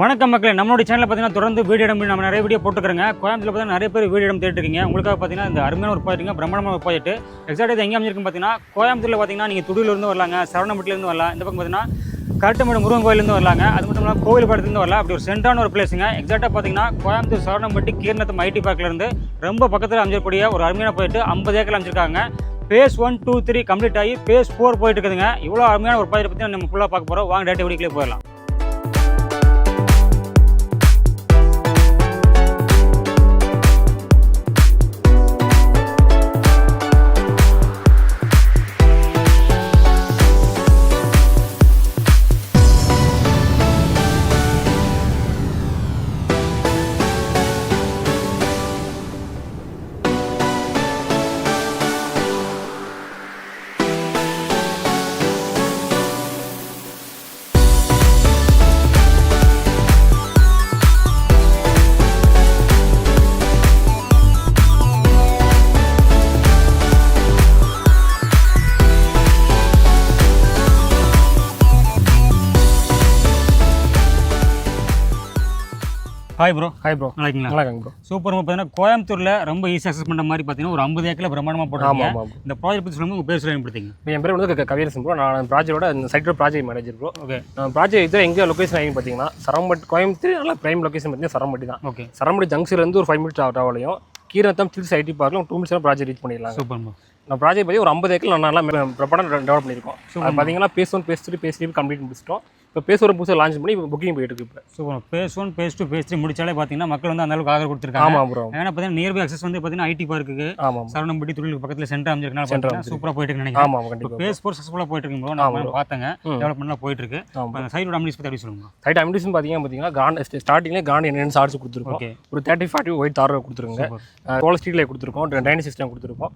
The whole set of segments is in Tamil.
வணக்கம் மக்களே நம்மளுடைய சேனலில் பார்த்தீங்கன்னா தொடர்ந்து வீடியோ இடம் நம்ம நிறைய வீடியோ போட்டுக்கிறோங்க. கோயம்புத்தூர் பார்த்தீங்கன்னா நிறைய பேர் வீடியோ இடம் தேடிருக்கீங்க உங்களுக்காக பார்த்தீங்கன்னா இந்த அருமையான ஒரு ப்ராஜெக்ட்டுங்க பிரம்மாண்டமான ஒரு ப்ராஜெக்ட் எக்ஸாக்டாக இது எங்கே அமைஞ்சிருக்குன்னு பார்த்தீங்கன்னா கோயம்புத்தூரில் பார்த்தீங்கன்னா நீங்கள் துடியிலிருந்து வரலாங்க சரவணம்பட்டிலேருந்து வரலாம். இந்த பக்கம் பார்த்தீங்கன்னா கரட்டமேடு முருகன் கோயிலேருந்து வரலாங்க. அது மட்டும் இல்லாமல் கோவில் படத்துலேருந்து வரலாம். அப்படி ஒரு சென்ட்ரான ஒரு பிளேஸுங்க எக்ஸாக்டாக பார்த்தீங்கன்னா கோயம்புத்தூர் சரவணம்பட்டி கீர்ணத்தம் ஐடி பார்க்லேருந்து ரொம்ப பக்கத்தில் அமைஞ்சக்கூடிய ஒரு அருமையான போயிட்டு ஐம்பது ஏக்கர் அமைச்சிருக்காங்க phase one two three complete ஆகி பேஸ் ஃபோர் போயிட்டு இருக்குதுங்க இவ்வளோ அருமையான ஒரு ப்ராஜெக்ட் பற்றி நம்ம ஃபுல்லாக பார்க்க போகிறோம் வாங்க டேட்டை வீடியோக்களே போயிடலாம். ஹாய் ப்ரோ ஹாய் ப்ரோ நல்லா இருக்கீங்களா நல்லா ப்ரோ சூப்பர் பார்த்தீங்கன்னா கோயம்புத்தூரில் ரொம்ப ஈஸி அக்சஸ் பண்ணுற மாதிரி பார்த்தீங்கன்னா ஒரு ஐம்பது ஏக்கரில் பிரம்மாண்டமாக ஆமாம் இந்த ப்ராஜெக்ட் பற்றி சொல்லுங்கள் உங்கள் பேர் சொல்லி படுத்தீங்க இப்போ என் பேர் வந்து கவியரசன் ப்ரோ நான் ப்ராஜெக்டோட இந்த சைட்டோட project manager bro okay project இது எங்கே லொக்கேஷன் ஆகி பார்த்தீங்கன்னா சரம்பட்டி கோயம்புத்தூர் நல்லா பிரைம் லொக்கேஷன் பார்த்தீங்கன்னா சரம்பட்டி தான். ஓகே சரம்பட்டி ஜங்ஷன்லேருந்து ஒரு ஃபைவ் மினிட்ஸ் ட்ராவலையும் கீரத்தம் சில்ஸ் ஐடி பார்க்கில் டூ மினிட்ஸ் ப்ராஜெக்ட் ரீச் பண்ணிடலாம் சூப்பர் ப்ரோ நான் ப்ராஜெக்ட் பற்றி ஒரு ஐம்பது ஏக்கர் நான் நல்லா ப்ரப்படம் டெவலப் பண்ணியிருக்கோம். அது பார்த்தீங்கன்னா phase one phase three phase three complete முடிச்சிட்டோம். இப்போ பேஸ் புதுசாக லான்ச் பண்ணி இப்போ புக்கிங் போயிட்டு இருக்கு இப்போ. Super phase one phase two phase three முடிச்சாலே பார்த்தீங்கன்னா மக்கள் வந்து அந்த அளவுக்கு ஆதரவு கொடுத்துருக்காங்க. ஆமாம் ப்ரோ ஏன்னா பார்த்தீங்கன்னா நியர்பை அக்சஸ் வந்து பார்த்தீங்கன்னா ஐடி பார்க்குக்கு ஆமாம் சரவணம்பட்டி தொழிலுக்கு பக்கத்தில் சென்டர் அமைஞ்சிருக்கனால பார்த்தீங்கன்னா சூப்பராக போயிட்டு இருக்கு நினைக்கிறேன். ஆமாம் கண்டிப்பாக பேஸ் ஃபோர் சக்ஸஸ்ஃபுல்லாக போயிட்டு இருக்கு ப்ரோ நான் பார்த்தேங்க. டெவலப்மெண்ட்லாம் போயிட்டு இருக்கு. சைடோட அம்னிஸ் பற்றி எப்படி சொல்லுங்க சைட் அமிடிஷன் பார்த்தீங்கன்னா பார்த்தீங்கன்னா காண்ட் ஸ்டார்டிங்லேயே காண்ட் என்னென்னு சார்ஜ் கொடுத்துருக்கோம். ஒரு தேர்ட்டி ஃபார்ட்டி ஒயிட் தார் கொடுத்துருங்க கோல ஸ்ட்ரீட்ல கொடுத்துருக்கோம். டைனிங் சிஸ்டம் கொடுத்துருக்கோம்.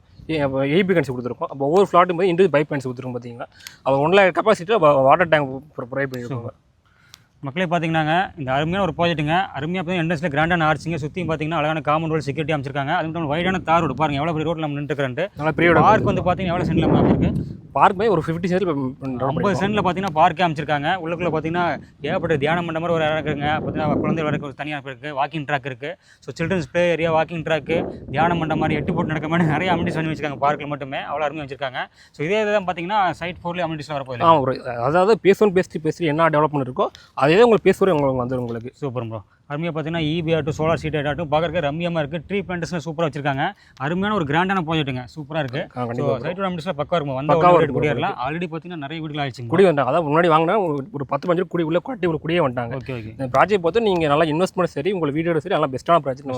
ஏபி கன்ஸ் கொடுத்துருக்கோம். அப்போ ஒவ்வொரு ஃப்ளாட்டும் போது இண்டிவிஜுவல் பைப் கன்ஸ் கொடுத்துருக்கோம் பார்த்தீங்கன்னா அப்போ one lakh capacity water tank provide பண்ணியிருக்கோம் மக்களே பார்த்தீங்கன்னா இந்த அருமையான ஒரு ப்ராஜெக்ட்டுங்க அருமையாக பார்த்தீங்கன்னா என்ட்ரன்ஸில் கிராண்டான ஆர்ச்சிங்க சுற்றியும் பார்த்தீங்கன்னா அழகான காமன் ரோல் செக்யூரிட்டி அமைச்சிருக்காங்க. அது மட்டும் வைடான தார் ரோடு பாருங்க எவ்வளோ பெரிய ரோட்டில் நம்ம பீரியட் பார்க் வந்து பார்த்தீங்கன்னா எவ்வளோ சென்டில் இருக்குது பார்க் போய் ஒரு ஃபிஃப்டி சென்ட் ஐம்பது சென்டில் பார்த்தீங்கன்னா பார்க்கே அமைச்சிருக்காங்க. உள்ளுக்குள்ள பார்த்தீங்கன்னா ஏகப்பட்ட தியானம் பண்ண மாதிரி ஒரு இடம் இருக்குங்க. பார்த்தீங்கன்னா குழந்தைகள் வரக்கு ஒரு தனியாக இருக்குது வாக்கிங் ட்ராக் இருக்குது so children's play area walking track தியானம் பண்ண மாதிரி எட்டு போட்டு நடக்க மாதிரி நிறைய அமினிட்டிஸ் பண்ணி வச்சிருக்காங்க பார்க்கில் மட்டுமே. அவ்வளோ அருமையாக வச்சிருக்காங்க. ஸோ இதே தான் பார்த்தீங்கன்னா சைட் ஃபோர்லேயே அமினிட்டிஸ்லாம் வரப்போகுது. அதாவது phase one phase three phase three என்ன டெவலப்மெண்ட் இருக்கோ அதே உங்களுக்கு பேஸ் வரை உங்களுக்கு வந்துடும் உங்களுக்கு? சூப்பர் ப்ரோ அருமையாக பார்த்தீங்கன்னா E இபி ஆட்டும் சோலார் சீட் ஆட்டும் பார்க்கறதுக்கு ரம்மியமாக இருக்குது ட்ரீ பிளான்டேஷன் சூப்பராக வச்சிருக்காங்க. அருமையான ஒரு கிராண்டான ப்ராஜெக்ட்டுங்க சூப்பராக இருக்குது சைட்டோட அமினிட்டிஸ்லாம் பக்கம் இருக்கும் வந்த குடியேறலாம் ஆல்ரெடி பார்த்தீங்கன்னா நிறைய வீடுகள் ஆயிடுச்சுங்க குடி வந்தாங்க. அதாவது முன்னாடி வாங்கினா ஒரு பத்து பஞ்சு குடி உள்ள கட்டி ஒரு குடியே வந்துட்டாங்க. ஓகே ஓகே இந்த ப்ராஜெக்ட் பார்த்து நீங்கள் நல்லா இன்வெஸ்ட்மெண்ட் சரி உங்களுக்கு வீடியோ சரி நல்லா பெஸ்ட்டான ப்ராஜெக்ட்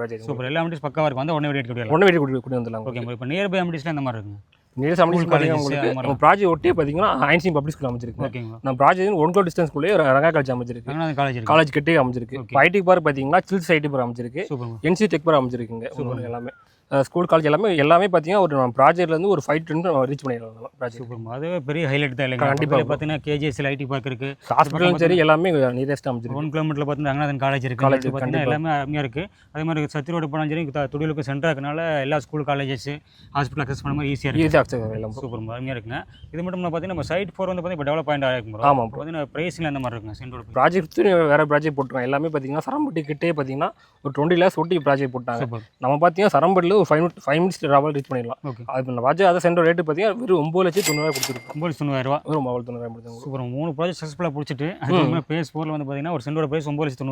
ப்ராஜெக்ட் சூப்பர் எல்லா அமினிட்டிஸ் பக்கமாக இருக்கும் வந்து உடனே வீடு ஒன்று வீடு குடி வந்துடலாம். ஓகே இப்போ நியர்பை அமினிட்டிஸ்லாம் இந்த மாதிரி இருக்குங்க? சமைச்சு School பார்த்தீங்கன்னா உங்களுக்கு நம்ம ப்ராஜெக்ட் ஒட்டியே பார்த்தீங்கன்னா ஐன்சிங் பப்ளிக் ஸ்கூல் அமைச்சிருக்கு ஓகேங்களா நம்ம ப்ராஜெக்ட் ஒன் கிலோ டிஸ்டன்ஸ்குள்ளேயே ரங்கா காலேஜ் அமைச்சிருக்கு காலேஜ் காலேஜ் கிட்டே அமைச்சிருக்கு ஐடி பார் பார்த்தீங்கன்னா சில்ஸ் ஐடி பார் அமைச்சிருக்கு என்சி டெக் பார் அமைச்சிருக்குங்க எல்லாமே. ஸ்கூல் காலேஜ் எல்லாமே எல்லாமே பார்த்தீங்கன்னா ஒரு ப்ராஜெக்ட்லேருந்து ஒரு ஃபைவ் டென் ரீச் பண்ணிடலாம் ப்ராஜெக்ட் சூப்பர் அதுவே பெரிய ஹைலைட் தான் இல்லைங்க கண்டிப்பா. கண்டிப்பாக பார்த்தீங்கன்னா கேஜிஎஸ்ல ஐடி பார்க் இருக்கு. ஹாஸ்பிட்டலும் சரி எல்லாமே நியரஸ்ட் அமைச்சிருக்கு. ஒன் கிலோமீட்டரில் பார்த்தீங்கன்னா ரங்கநாதன் காலேஜ் இருக்கு. College அடுத்து பார்த்தீங்கன்னா. எல்லாமே அருமையாக இருக்கு. அதே மாதிரி சத்தி ரோடு போனாலும் சரி துடியலுக்கு சென்டராக இருக்கனால எல்லா ஸ்கூல் காலேஜஸ் ஹாஸ்பிட்டல் அக்சஸ் பண்ண மாதிரி ஈஸியாக இருக்கு. ஈஸி ஆக்சஸ் எல்லாம் சூப்பர் அருமையாக இருக்குங்க. இது மட்டும் பார்த்தீங்கன்னா நம்ம சைட் ஃபோர் வந்து பார்த்தீங்கன்னா இப்போ டெவலப் பாயிண்ட் ஆகிருக்கும் bro. ஆமாம் வந்து ப்ரைஸில் அந்த மாதிரி இருக்குங்க சென்டோட ப்ராஜெக்ட் வேற ப்ராஜெக்ட் போட்டுருக்கோம் எல்லாமே பார்த்தீங்கன்னா சரம்பட்டி கிட்டே பார்த்தீங்கன்னா ஒரு டுவெண்ட்டி லேக்ஸ் ஒட்டி ப்ராஜெக்ட் போட்டாங்க. நம்ம பார்த்தீங்கன்னா சரம்பட்டியில் ஒரு five minute five minutes travel reach பண்ணிடலாம். ஓகே அது இந்த ப்ராஜெக்ட் அதை சென்டர் ரேட்டு பார்த்தீங்கன்னா வெறும் ஒம்பது லட்சம் தொண்ணூறுவா கொடுத்துருக்கோம். ஒம்பது தொண்ணூறாயிரம் ரூபா வெறும் ஒம்பது தொண்ணூறுவா கொடுத்துருக்கோம். சூப்பர் மூணு ப்ராஜெக்ட் சக்ஸஸ்ஃபுல்லாக பிடிச்சிட்டு அதுக்கு பேஸ் ஃபோரில் வந்து பார்த்தீங்கன்னா ஒரு சென்டோட ப்ரைஸ் ஒம்பது லட்சத்தி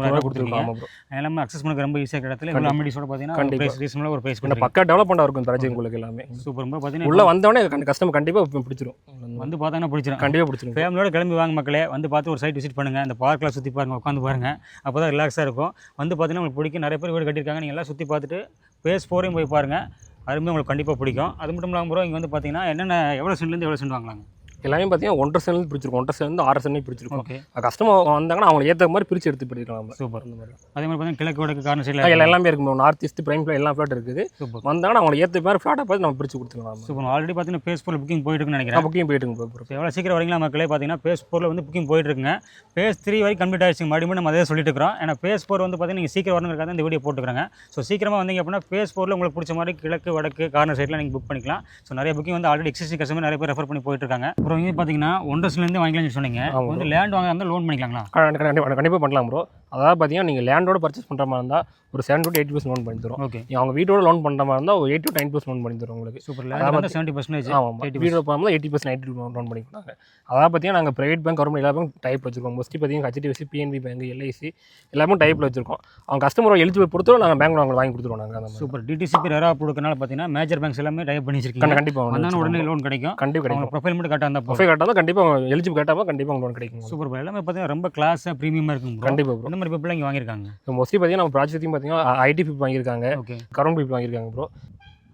ஆமாம் ப்ரோ எல்லாமே அக்சஸ் பண்ண ரொம்ப ஈஸியாக இடத்துல இவ்வளோ அமிடிஸோட பார்த்தீங்கன்னா. ப்ரைஸ் ரீசனபிளாக ஒரு ப்ரைஸ் பண்ணுறேன் பக்கா டெவலப்மெண்ட் இருக்கும் ப்ராஜெக்ட் உங்களுக்கு எல்லாமே. சூப்பர் ரொம்ப பார்த்தீங்கன்னா உள்ள வந்தவொடனே கஸ்டமர் கண்டிப்பாக பிடிச்சிரும். வந்து பார்த்தாங்கன்னா பிடிச்சிரும்? கண்டிப்பாக பிடிச்சிரும். ஃபேமிலியோட கிளம்பி வாங்க மக்களே வந்து பார்த்து ஒரு சைட் விசிட் பண்ணுங்க. இந்த பார்க்கில் சுற்றி பாருங்க உட்காந்து பாருங்க. அப்போ தான் ரிலாக்ஸாக இருக்கும். வந்து பார்த்தீங்கன்னா உங்களுக்கு பிடிக்கும். நிறைய பேர் வீடு கட்டியிருக்காங்க. நீங்கள் எல்லாம் சுற்றி பார்த்துட்டு பேஸ் ஃபோரையும் போய் பாருங்க. அதுவுமே உங்களுக்கு கண்டிப்பாக பிடிக்கும். அது மட்டும் இல்லாமல் ப்ரோ இங்கே வந்து பார்த்தீங்கன்னா என்னென்ன எவ்வளோ சென்ட்லேருந்து எவ்வளோ சென்ட் வாங்கலாங்க எல்லாமே பார்த்தீங்கன்னா ஒன்றரை சென்ட் பிடிச்சிருக்கும் ஒன்றரை சென்ட் ஆறு சென்ட் பிடிச்சிருக்கும் ஓகே. கஸ்டமர் வந்தாங்கன்னா அவங்க ஏற்ற மாதிரி பிரித்து எடுத்து போயிருக்கலாம் சூப்பர். அந்த மாதிரி அதே மாதிரி பார்த்தீங்கன்னா கிழக்கு வடக்கு ஆ, சைடில் எல்லா- எல்லாமே இருக்கும் நார்த் ஈஸ்ட் பிரைம் ஃபிளாட் எல்லா ஃபிளாட் இருக்குது. வந்தாங்கன்னா அவங்களுக்கு ஏற்ற மாதிரி ஃபிளாட்டை பார்த்து நம்ம பிரித்து கொடுத்துக்கலாம் சூப்பர். ஆல்ரெடி பார்த்தீங்கன்னா பேஸ் ஃபோரில் புக்கிங் போயிட்டு இருக்குன்னு நினைக்கிறேன் புக்கிங் போயிட்டு ப்ரோ ஸோ எவ்வளோ சீக்கிரம் வரீங்களா மக்களே? பார்த்தீங்கன்னா பேஸ் ஃபோரில் வந்து புக்கிங் போயிட்டு இருக்குங்க பேஸ் த்ரீ வரைக்கும் கம்ப்ளீட் ஆயிடுச்சு மறுபடியும் நம்ம அதே சொல்லிட்டு இருக்கிறோம். ஏன்னா பேஸ் ஃபோர் வந்து பார்த்தீங்கன்னா நீங்கள் சீக்கிரம் வரணுங்கிறத இந்த வீடியோ போட்டுக்கிறாங்க ஸோ சீக்கிரமாக வந்தீங்க அப்படின்னா பேஸ் ஃபோரில் உங்களுக்கு பிடிச்ச மாதிரி கிழக்கு வடக்கு கார்னர் சைடில் நீங்கள் புக் பண்ணிக்கலாம். ஸோ நிறைய புக்கிங் வந்து ஆல்ரெடி எக்ஸிஸ்டிங் கஸ்டமர் நிறைய பேர் ரெஃபர் பண்ணி போயிட்டு இருக்காங்க இங்கே பார்த்தீங்கன்னா ஒன்றரை வாங்கிக்கலாம்னு சொன்னீங்க. வந்து லேண்ட் வாங்க இருந்தால் லோன் பண்ணிக்கலாங்களா? கண்டிப்பாக கண்டிப்பாக பண்ணலாம் ப்ரோ அதாவது பார்த்தீங்கன்னா நீங்கள் லேண்டோட பர்ச்சேஸ் பண்ணுற மாதிரி இருந்தால் ஒரு seven to eight percent loan பண்ணி தரும் ஓகே அவங்க வீட்டோட லோன் பண்ணுற மாதிரி இருந்தால் ஒரு eight to nine percent loan பண்ணி தரும் உங்களுக்கு. சூப்பர் லேண்ட் வந்து செவன்ட்டி பர்சன்டேஜ் ஆமாம் வீடோட போகும்போது எயிட்டி பர்சன்ட் எயிட்டி லோன் பண்ணிக்கிறாங்க அதாவது பார்த்தீங்கன்னா நாங்கள் ப்ரைவேட் பேங்க் கவர்மெண்ட் எல்லா பேங்க் டைப் வச்சிருக்கோம். மோஸ்ட்லி பார்த்தீங்கன்னா ஹெச்டிஎஃப்சி பிஎன்பி பேங்க் எல்ஐசி எல்லாமே டைப்பில் வச்சிருக்கோம். அவங்க கஸ்டமர் எலிஜிபிள் பொறுத்தவரை நாங்கள் பேங்க்ல அவங்க வாங்கி கொடுத்துருவோம் நாங்கள் சூப்பர் டிடிசிபி ரெரா கொடுக்கறனால பார்த்தீங்கன்னா மேஜர் பேங்க்ஸ் எல்லாமே டைப் பண்ணி வச்சிருக்கீங்க கண்டிப்பாக உடனே லோன் கிடைக்கும். கண்டிப்பாக கிடைக்கும் ப்ரொஃபைல் மட்டும் கரெக்டாக இருந்தால் ப்ரொஃபைல் கட்டாமல் கண்டிப்பாக எலிஜிபிள் கேட்டாமல் கண்டிப்பாக லோன் கிடைக்கும் சூப்பர் ப்ரோ எல்லாமே பார்த்தீங்கன்னா ரொம்ப கிளாஸாக ப்ரீமியமாக இருக்கும் கண்டிப்பாக ப்ரோ இந்த மாதிரி பீப்பிள் இங்கே வாங்கியிருக்காங்க. மோஸ்ட்லி பார்த்தீங்கன்னா நம்ம ப்ராஜெக்ட்டையும் பார்த்தீங்கன்னா ஐடி பீப் வாங்கியிருக்காங்க. ஓகே கரண்ட் பீப் வாங்கியிருக்காங்க ப்ரோ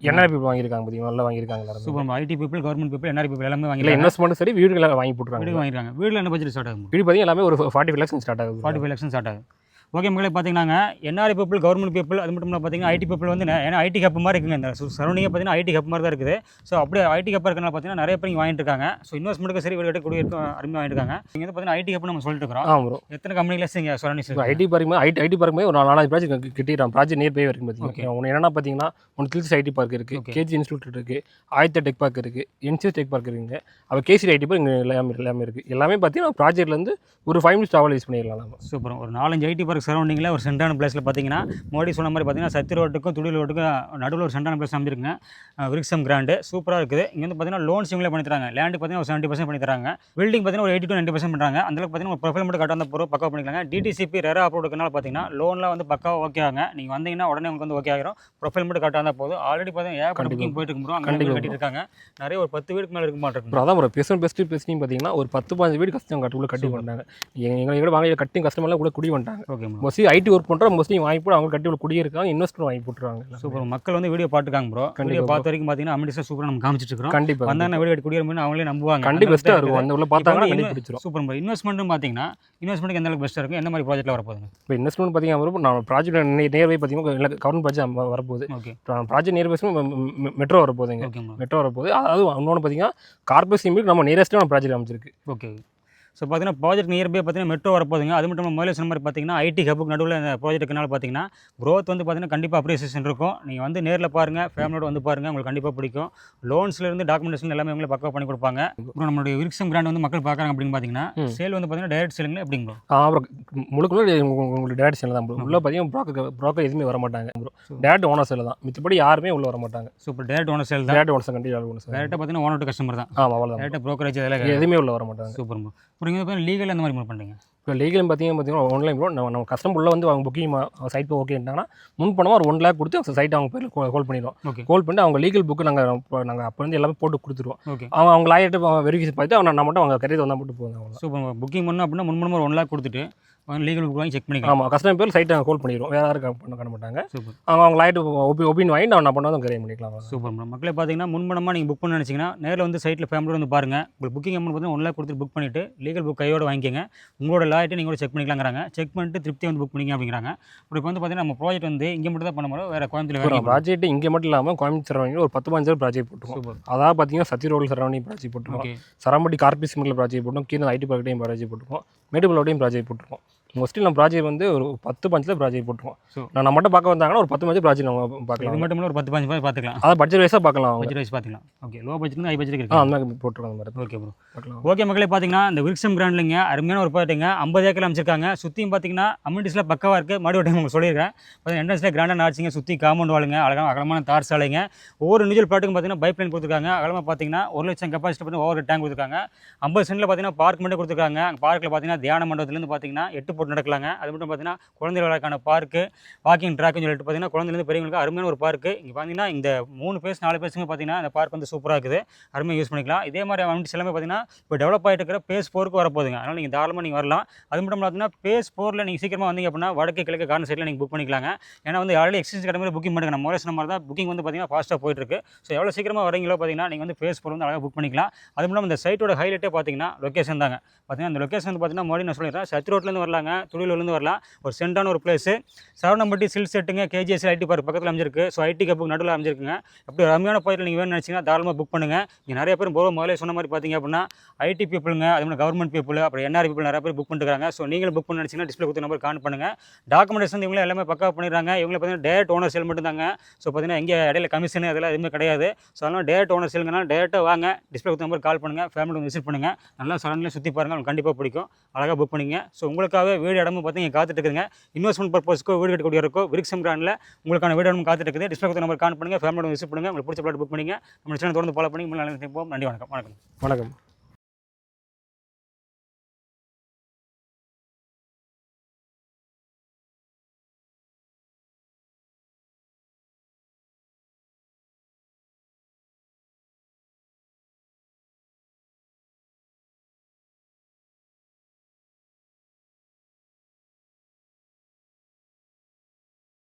என்ஆர் பீப் வாங்கியிருக்காங்க பார்த்தீங்கன்னா நல்லா வாங்கியிருக்காங்க super IT people government people NR people எல்லாமே வாங்கிருக்காங்க இன்வெஸ்ட்மெண்ட் சரி வீடுகளை வாங்கி போட்டுருக்காங்க வீடு வாங்கிருக்காங்க வீட்டில் என்ன பட்ஜெட் ஸ்டார்ட் ஆகும் வீடு பார்த்தீங்கன்னா எல்லாமே ஒரு ஃபார்ட்டி ஃபைவ் லேக்ஸ் ஸ்டார்ட் ஆகுது ஃபார்ட்டி ஃபைவ் லட்சம் ஸ்டார்ட் ஆகும் ஓகே மக்களே பார்த்தீங்கன்னா என்ஆர்ஐ பீப்பிள் கவர்மெண்ட் பீப்பிள் அது மட்டும் இல்லாமல் பார்த்தீங்கன்னா ஐடி பீப்பிள் வந்து ஏன்னா ஐடி ஹப் மாதிரி இருக்குங்க இந்த சரௌண்டிங்கே பார்த்தீங்கன்னா ஐடி ஹப் மாதிரி தான் இருக்குது ஸோ அப்படியே ஐடி ஹப்பாக இருக்கனால பார்த்தீங்கன்னா நிறைய பேர் வாங்கிட்டு இருக்காங்க ஸோ இன்வெஸ்ட்மெண்ட்டுக்கு சரி கட்டக்கூடிய இருக்கும் அருமையாக வாங்கிட்டு இருக்காங்க இங்கே வந்து பார்த்தீங்கன்னா ஐடி ஹப் நம்ம சொல்லிட்டு இருக்கிறோம் ஆ ப்ரோ எத்தனை கம்பெனியில் இங்கே சரௌண்டிங்ஸ் இப்போ ஐடி பார்க்கும்போது ஐடி ஐடி பார்க்கும்போது ஒரு நாலஞ்சு ப்ராஜெக்ட் கிட்டிடுறான் ப்ராஜெக்ட் நியர் பை வரைக்கும் பார்த்தீங்கன்னா ஒன்று என்னன்னா பார்த்தீங்கன்னா ஒன்று திருச்சி ஐடி பார்க் இருக்குது. கேஜி இன்ஸ்டியூட் இருக்குது ஆயத்த டெக் பார்க் இருக்குது என்சிஎஸ் டெக் பார்க் இருக்குங்க அப்போ கேசி ஐடி பார்க் இங்கே எல்லாமே எல்லாமே இருக்குது எல்லாமே பார்த்தீங்கன்னா ப்ராஜெக்ட்லேருந்து ஒரு ஃபைவ் மினிட்ஸ் ட்ராவல் யூஸ் பண்ணிடலாம் நம்ம சூப்பர் ஒரு நாலஞ்சு ஐடி பார்க் சரௌண்டிங்கில் ஒரு சென்டான பிளேஸில் பார்த்தீங்கன்னா மோடி சொன்ன மாதிரி பார்த்தீங்கன்னா சத்தி ரோட்டுக்கும் துடி ரோட்டுக்கும் நடுவில் ஒரு சென்டான பிளேஸ் அமைஞ்சிருக்குங்க. விரிக்ஸம் கிராண்டு சூப்பராக இருக்குது. இங்கே வந்து பார்த்தீங்கன்னா லோன்ஸ் இவங்களே பண்ணி தராங்க லேண்டு பார்த்தீங்கன்னா ஒரு செவன்ட்டி பர்சன்ட் பண்ணி தராங்க பில்டிங் பார்த்தீங்கன்னா ஒரு எயிட்டி டு நைன்ட்டி பர்சன்ட் பண்ணுறாங்க அந்த பார்த்தீங்கன்னா ஒரு ப்ரொஃபைல் மட்டும் கட்டாந்த பொருள் பக்கா பண்ணிக்கலாங்க. டிடிசிபி ரெரா அப்ரூவ் இருக்கனால பார்த்தீங்கன்னா லோன்லாம் வந்து பக்கா ஓகே ஆகுங்க. நீங்கள் வந்தீங்கன்னா உடனே உங்களுக்கு வந்து ஓகே ஆகிரும். ப்ரொஃபைல் மட்டும் கட்டாந்தா போதும். ஆல்ரெடி பார்த்தீங்கன்னா ஏகப்பட்ட. புக்கிங் போயிட்டு இருக்கும் அங்கே. கட்டிட்டு இருக்காங்க நிறைய ஒரு பத்து வீடுக்கு மேலே இருக்க அப்புறம் அதான் ஒரு பெஸ்ட் பெஸ்ட்டு பெஸ்ட்டிங் பார்த்தீங்கன்னா ஒரு பத்து பதினஞ்சு வீடு கஷ்டம் கட்டுக்குள்ள கட்டி பண்ணிட்டாங்க எங்களை எங்களை வாங்கி கட்டி கஸ்டமர்லாம் கூட குடி பண்ணிட்டாங்க ஓகே மோஸ்ட்லி ஐடி ஒர்க் பண்ணுற மோஸ்ட்லி வாங்கி போட்டு அவங்க கட்டி உள்ள குடி இருக்காங்க இன்வெஸ்ட்மெண்ட் வாங்கி போட்டுருவாங்க சூப்பர் மக்கள் வந்து வீடியோ பார்த்துக்காங்க ப்ரோ வீடியோ பார்த்த வரைக்கும் பார்த்தீங்கன்னா அமிடிஸாக சூப்பராக நம்ம காமிச்சிட்டு இருக்கிறோம். கண்டிப்பாக வந்தாங்கன்னா வீடியோ குடியிருமே அவங்களே நம்புவாங்க. கண்டி அந்த பெஸ்ட்டாக இருக்கும். அந்த உள்ள கண்டி பிடிச்சிரும். சூப்பர் ப்ரோ இன்வெஸ்ட்மெண்ட்டும் பார்த்தீங்கன்னா இன்வெஸ்ட்மெண்ட்டுக்கு எந்த அளவுக்கு பெஸ்ட்டாக இருக்கும்? எந்த மாதிரி ப்ராஜெக்ட்டில் வரப்போகுதுங்க இப்போ இன்வெஸ்ட்மெண்ட் பார்த்தீங்கன்னா நான் ப்ராஜெக்ட் நியர்பை பார்த்தீங்கன்னா கவர்மெண்ட் ப்ராஜெக்ட் வரப்போகுது. ஓகே ப்ராஜெக்ட் நியர்பை மெட்ரோ வரப்போகுதுங்க. மெட்ரோ வரப்போகுது. அது இன்னொன்று பார்த்தீங்கன்னா கார்பரேஷன் நம்ம நியரஸ்ட்டாக நம்ம ப்ராஜெக்ட் அமைச்சிருக்கு ஓகே ஸோ பார்த்தீங்கன்னா ப்ராஜெக்ட் நியர்பை பார்த்தீங்கன்னா மெட்ரோ வரப்போகுதுங்க. அது மட்டும் இல்லாமல் முதல்ல சொன்ன மாதிரி பார்த்தீங்கன்னா ஐடி ஹப்புக்கு நடுவில் இந்த ப்ராஜெக்ட்டுனால பார்த்தீங்கன்னா growth வந்து பார்த்தீங்கன்னா கண்டிப்பாக அப்ரிசியேஷன் இருக்கும். நீங்கள் வந்து நேரில் பாருங்கள் ஃபேமிலியோட வந்து பாருங்கள் உங்களுக்கு கண்டிப்பாக பிடிக்கும். லோன்ஸ்லேருந்து டாக்குமெண்டேஷன் எல்லாமே உங்களை பக்கா பண்ணி கொடுப்பாங்க. அப்புறம் நம்மளுடைய விருக்ஸம் பிராண்ட் வந்து மக்கள் பார்க்குறாங்க அப்படின்னு பார்த்தீங்கன்னா. சேல் வந்து பார்த்தீங்கன்னா டைரக்ட் சேலுங்களா எப்படிங்க bro? அப்புறம் முழுக்க முழுக்க உங்க- உங்களுக்கு டேரக்ட் சேனல் தான் bro. உள்ள பார்த்தீங்கன்னா ப்ரோக்கர் ப்ரோக்கர் எதுவுமே வர மாட்டாங்க ப்ரோ. டேரக்ட் ஓனர் சேல் தான். மிச்சப்படி யாருமே உள்ள வர மாட்டாங்க. சூப்பர் டேரக்ட் ஓனர் சேல் தான். டேரக்ட் ஓனர் கண்டி ஓனர் சேல் டேரெக்டாக பார்த்தீங்கன்னா ஓனர் கஸ்டமர் தான். ஆமாம் அவ்வளோதான் டேரெக்டாக ப்ரோக்கரேஜ் எதுவுமே உள்ள வர மாட்டாங்க. சூப்பர் ப்ரோ பார்த்தீங்கன்னா லீகல் அந்த மாதிரி பண்ணுறீங்க இப்போ லீகல் பார்த்தீங்கன்னா பார்த்தீங்கன்னா ஆன்லைன் ப்ரோ நம்ம நம்ம கஸ்டமர் உள்ள வந்து அவங்க புக்கிங் சைட் போய் ஓகேட்டாங்கன்னா முன் பணமாக ஒரு ஒன் லேக் கொடுத்து அந்த சைட் அவங்க பேரில் கோல் பண்ணிடுவோம் ஓகே கோல் பண்ணிட்டு அவங்க லீகல் புக்கு நாங்கள் நாங்கள் அப்போ வந்து எல்லாமே போட்டு கொடுத்துருவோம். ஓகே அவங்க அவங்க லாயர்ட்டு வெரிஃபிகேஷன் பார்த்து அவங்க நம்ம மட்டும் அவங்க கரியர் வந்தால் மட்டும் போதும் அவ்வளோ சூப்பர் புக்கிங் பண்ணோம் அப்படின்னா முன்மூணு ஒரு ஒன் லேக் கொடுத்துட்டு லீகல் புக் வாங்கி செக் பண்ணிக்கலாம். ஆமாம் கஸ்டமர் பேர் சைட்டை கால் பண்ணிடுவோம் வேறு யாரும் பண்ண பண்ண மாட்டாங்க சூப்பர். அவங்க அவங்க லாயர்ட்டு ஒப்பி ஒப்பின் வாங்கி நான் நான் பண்ணால் கரியர் பண்ணிக்கலாம். சூப்பர் ப்ரோ மக்களே பார்த்தீங்கன்னா முன்பணமாக நீங்கள் புக் பண்ண நினச்சிங்கன்னா நேரில் வந்து சைட்டில் ஃபேமிலியோட வந்து பாருங்கள் உங்களுக்கு புக்கிங் அமௌண்ட் பார்த்தீங்கன்னா ஒன் லேக் கொடுத்து புக் பண்ணிவிட்டு லீகல் புக் கையோட வாங்கிக்கோங்க. உங்களோட லாயிட்டு நீங்கள் செக் பண்ணிக்கலாங்கிறாங்க. செக் பண்ணிட்டு திருப்தி வந்து புக் பண்ணிங்க அப்படிங்கிறாங்க. இப்போ வந்து பார்த்தீங்கன்னா நம்ம ப்ராஜெக்ட் வந்து இங்கே மட்டும் தான் பண்ண முடியும் வேறு கோயம்புத்தூர் ப்ராஜெக்ட் இங்கே மட்டும் இல்லாமல் கோயம்புத்தூர் சரௌண்டிங் ஒரு பத்து பதினஞ்சு ப்ராஜெக்ட் சூப்பர். அதாவது பார்த்தீங்கன்னா சத்தி ரோடு சரௌண்டிங் ப்ராஜெக்ட் போட்டுருக்கோம். ஓகே. சரம்பட்டி கார்பி சிமெண்ட்டில் ப்ராஜெக்ட் போட்டோம் கீழே ஐடி பார்க்கிட்டையும் ப்ராஜெக்ட் போட்டுருக்கோம். மேடுபலோடையும் ப்ராஜெக்ட் போட்டுருக்கோம். மோஸ்ட்லி நம்ம ப்ராஜெக்ட் வந்து ஒரு பத்து பஞ்சில் ப்ராஜெக்ட் போட்டுருக்கோம் So- நான் மட்டும் பார்க்க வந்தாங்கன்னா ஒரு பத்து பஞ்சு ப்ராஜெக்ட் நம்ம இது பார்க்கலாம். மட்டும் இல்லை ஒரு பத்து பாஞ்சு பார்த்துக்கலாம். அதாவது பட்ஜெட் வைஸாக பார்க்கலாம் பட்ஜெட் வைஸ் பார்த்துக்கலாம். Okay low budget high budget ஆ இருக்கு அந்த மாதிரி போட்டுருக்கோம் அந்த மாதிரி. ஓகே ப்ரோ பார்க்கலாம். ஓகே மக்களே பார்த்தீங்கன்னா இந்த விருக்ஷம் கிராண்ட்லிங்க அருமையான ஒரு பாட்டுங்க ஐம்பது ஏக்கர் அமைச்சிருக்காங்க. சுற்றியும் பார்த்தீங்கன்னா அம்யூனிட்டிஸில் பக்கவாக இருக்குது மறுபடியும் டைம் உங்களுக்கு சொல்லியிருக்கேன் பார்த்தீங்கன்னா என்ட்ரன்ஸில் கிராண்டாக ஆச்சுங்க சுற்றி காம்பவுண்ட் வாழுங்க அழகான அகலமான தார் சாலைங்க. ஒவ்வொரு இண்டிவிஜுவல் பாட்டுக்கும் பார்த்தீங்கன்னா பைப் லைன் கொடுத்துருக்காங்க. அகலமாக பார்த்தீங்கன்னா ஒரு லட்சம் கெப்பாசிட்டி பார்த்தீங்கன்னா ஓவர் டேங்க் கொடுத்துருக்காங்க. ஐம்பது சென்டில் பார்த்தீங்கன்னா பார்க் மட்டும் கொடுத்துருக்காங்க. அங்கே பார்க்கில் பார்த்தீங்கன்னா தியான மண்டபத்துலேருந்து பார்த்தீங்கன்னா எட்டு போட்டு நடக்கலாங்க. அது மட்டும் பார்த்தீங்கன்னா குழந்தைகளுக்கான பார்க்கு வாக்கிங் ட்ராக்னு சொல்லிட்டு பார்த்தீங்கன்னா குழந்தைலேருந்து பெரியவங்களுக்கு அருமையான ஒரு பார்க்கு இங்கே பார்த்தீங்கன்னா இந்த மூணு பேஸ் நாலு பேஸுமே பார்த்தீங்கன்னா அந்த பார்க் வந்து சூப்பராக இருக்குது. அருமையாக யூஸ் பண்ணிக்கலாம். இதே மாதிரி அமௌண்ட்ஸ் எல்லாமே பார்த்தீங்கன்னா இப்போ டெவலப் ஆகிட்டு இருக்கிற பேஸ் ஃபோருக்கு வரப்போகுதுங்க. அதனால் நீங்கள் தாராளமாக நீங்கள் வரலாம். அது மட்டும் பார்த்தீங்கன்னா பேஸ் ஃபோரில் நீங்கள் சீக்கிரமாக வந்தீங்க அப்படின்னா வடக்கு கிழக்கு கார்னர் சைடில் நீங்கள் புக் பண்ணிக்கலாங்க. ஏன்னா வந்து ஆல்ரெடி எக்ஸ்சேஞ்ச் கடை மாதிரி புக்கிங் பண்ணுங்க நம்ம முறை மாதிரி தான் புக்கிங் வந்து பார்த்தீங்கன்னா ஃபாஸ்ட்டாக போயிட்டுருக்கு. ஸோ எவ்வளோ சீக்கிரமாக வரீங்களோ பார்த்தீங்கன்னா நீங்கள் வந்து பேஸ் ஃபோர் வந்து அழகாக புக் பண்ணிக்கலாம். அது மட்டும் இந்த சைட்டோட ஹைலைட்டே பார்த்தீங்கன்னா லொக்கேஷன் தாங்க. பார்த்தீங்கன்னா அந்த லொக்கேஷன் வந்து பார்த்தீங்கன்னா மறுபடியும் நான் சொல்லிடுறேன். சத்தி ரோட்லேருந்து வரலாங்க. துடியிலேருந்து வரலாம். ஒரு சென்டான ஒரு பிளேஸு சரவணம்பட்டி சில் செட்டுங்க கேஜிஎஸ் ஐடி பார்க் பக்கத்தில் அமைஞ்சிருக்கு. ஸோ ஐடி கப்புக்கு நடுவில் அமைஞ்சிருக்குங்க. அப்படி ஒரு அருமையான பாயிண்ட் நீங்கள் வேணும்னு நினச்சிங்கன்னா தாராளமாக புக் பண்ணுங்கள் இங்கே நிறைய பேர் போகிற முதல்ல சொன்ன மாதிரி பார்த்தீங்க அப்படின்னா ஐடி பீப்புளுங்க அதே மாதிரி கவர்மெண்ட் பீப்புள் அப்புறம் என்ஆர் பீப்புள் நிறைய பேர் புக் பண்ணிருக்காங்க ஸோ நீங்களும் புக் பண்ண நினச்சிங்கன்னா டிஸ்பிளே கொடுத்த நம்பர் கான் பண்ணுங்கள் டாக்குமெண்ட்ஸ் வந்து இவங்களே எல்லாமே பக்கா பண்ணிடுறாங்க. இவங்களை பார்த்தீங்கன்னா டேரக்ட் ஓனர் சேல் மட்டும் தாங்க ஸோ பார்த்தீங்கன்னா எங்கே இடையில கமிஷன் அதெல்லாம் எதுவுமே கிடையாது. ஸோ அதனால் டேரக்ட் ஓனர் சேலுங்கனால டேரெக்டாக வாங்க. டிஸ்பிளே கொடுத்த நம்பர் கால் பண்ணுங்கள் ஃபேமிலி வந்து விசிட் பண்ணுங்கள் நல்லா சரௌண்டில் சுற்றி பாருங்கள் உங்களுக்கு கண்டிப்பாக பிடிக்கும். அழகாக புக் பண்ணிங்க ஸோ உங்களுக்காகவே வீடு இடமும் பார்த்து இங்கே காத்துட்டு இருக்குதுங்க இன்வெஸ்ட்மெண்ட் பர்பஸ்க்கோ வீடு கட்டக்கூடிய இருக்கோ விரிக்ஸம் பிராண்டில் உங்களுக்கான வீடு இடமும் காத்துட்டு இருக்குது டிஸ்பிளே நம்பர் கால் பண்ணுங்கள் ஃபேமிலி விசிட் பண்ணுங்கள் உங்களுக்கு பிடிச்ச பிளாட் புக் பண்ணுங்க. நம்ம சேனல் தொடர்ந்து ஃபாலோ பண்ணி உங்களுக்கு நல்ல நன்றி வணக்கம். வணக்கம். வணக்கம்.